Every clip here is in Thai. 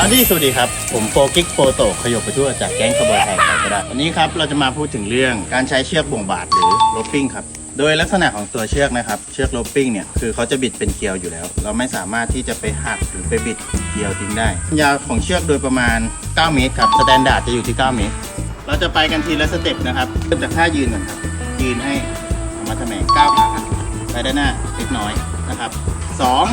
าวที่สวัสดีครับ ผมโปรกิกโปรโตขยบไปทั่วจากแก๊งขบวนไทยไทยก็ได้วันนี้ครับเราจะมาพูดถึงเรื่องการใช้เชือกบ่งบาดหรือโลปปิ้งครับ โดยลักษณะของตัวเชือกนะครับ เชือกโลปปิ้งเนี่ยคือเขาจะบิดเป็นเกลียวอยู่แล้ว เราไม่สามารถที่จะไปหักหรือไปบิดเกลียวทิ้งได้ยาวของเชือกโดยประมาณ 9 เมตรครับสแตนดาร์ดจะอยู่ที่ 9 เมตร เราจะไปกันทีละสเต็ปนะครับเริ่มจากท่ายืนก่อนครับยืนให้ธรรมะทแมงก้าวขาไปด้านหน้าเล็กน้อยนะครับสอง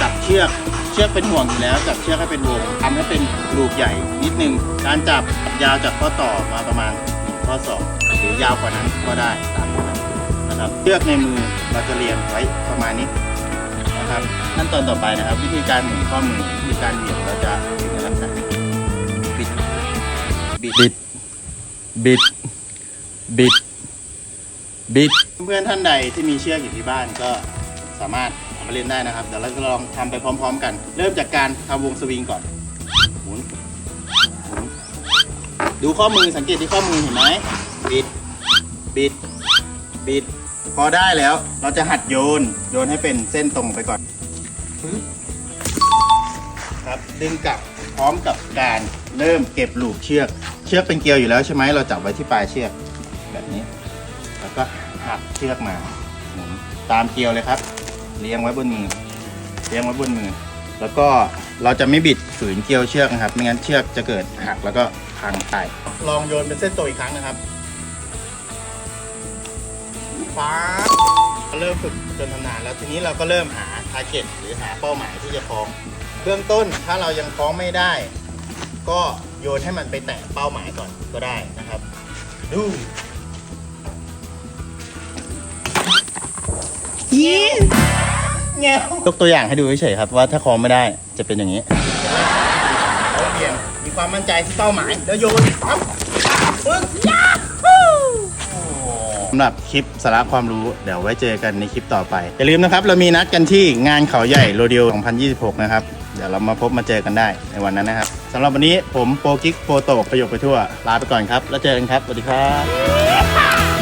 จับเชือก เชือกเป็นห่วงอยู่แล้วจับเชือกให้เป็นวงทำให้เป็นลูกใหญ่นิดนึง การจับยาวจากข้อต่อมาประมาณหนึ่งข้อศอกหรือยาวกว่านั้นก็ได้ตามนั้นนะครับเชือกในมือเราจะเรียงไว้ประมาณนี้นะครับขั้นตอนต่อไปนะครับ วิธีการหมุนข้อมือวิธีการเหวี่ยงเราจะอยู่ในลักษณะบิดบิดบิดบิดบิดเพื่อนๆท่านใดที่มีเชือกอยู่ที่บ้านก็สามารถเอา มาเล่นได้นะครับ เดี๋ยวเราจะลองทำไปพร้อม ๆ กัน เริ่มจากการทำวงสวิงก่อนหมุนหมุนดูข้อมือสังเกตที่ข้อมือเห็นไหมบิด บิด บิด พอได้แล้วเราจะหัดโยน โยนให้เป็นเส้นตรงไปก่อนครับดึงกลับพร้อมกับการเริ่มเก็บลูกเชือก เชือกเป็นเกลียวอยู่แล้วใช่ไหมเราจับไว้ที่ปลายเชือกแบบนี้ แล้วก็หักเชือกมาหมุนตามเกลียวเลยครับ เรียงไว้บนมือเรียงไว้บนมือ แล้วก็เราจะไม่บิดฝืนเกลียวเชือกนะครับ ไม่งั้นเชือกจะเกิดหักแล้วก็พังไปลองโยนเป็นเส้นตรงอีกครั้งนะครับฟ้าเริ่มฝึกจนชำนาญแล้วทีนี้เราก็เริ่มหาทาร์เก็ตหรือหาเป้าหมายที่จะคล้อง เบื้องต้นถ้าเรายังคล้องไม่ได้ ก็โยนให้มันไปแตะเป้าหมายก่อนก็ได้นะครับ ดูยี่ ยกตัวอย่างให้ดูเฉยๆครับ ว่าถ้าคล้องไม่ได้จะเป็นอย่างนี้เราเบี่ยงมีความมั่นใจที่เป้าหมาย แล้วโยนครับปึ๊บสำหรับคลิปสาระความรู้เดี๋ยวไว้เจอกันในคลิปต่อไป อย่าลืมนะครับ เรามีนัดกันที่งานเขาใหญ่โรดิโอ 2026 นะครับ เดี๋ยวเรามาพบมาเจอกันได้ในวันนั้นนะครับสำหรับวันนี้ผมโปรกิกโปรโตประโยคไปทั่ว ลาไปก่อนครับ แล้วเจอกันครับสวัสดีครับ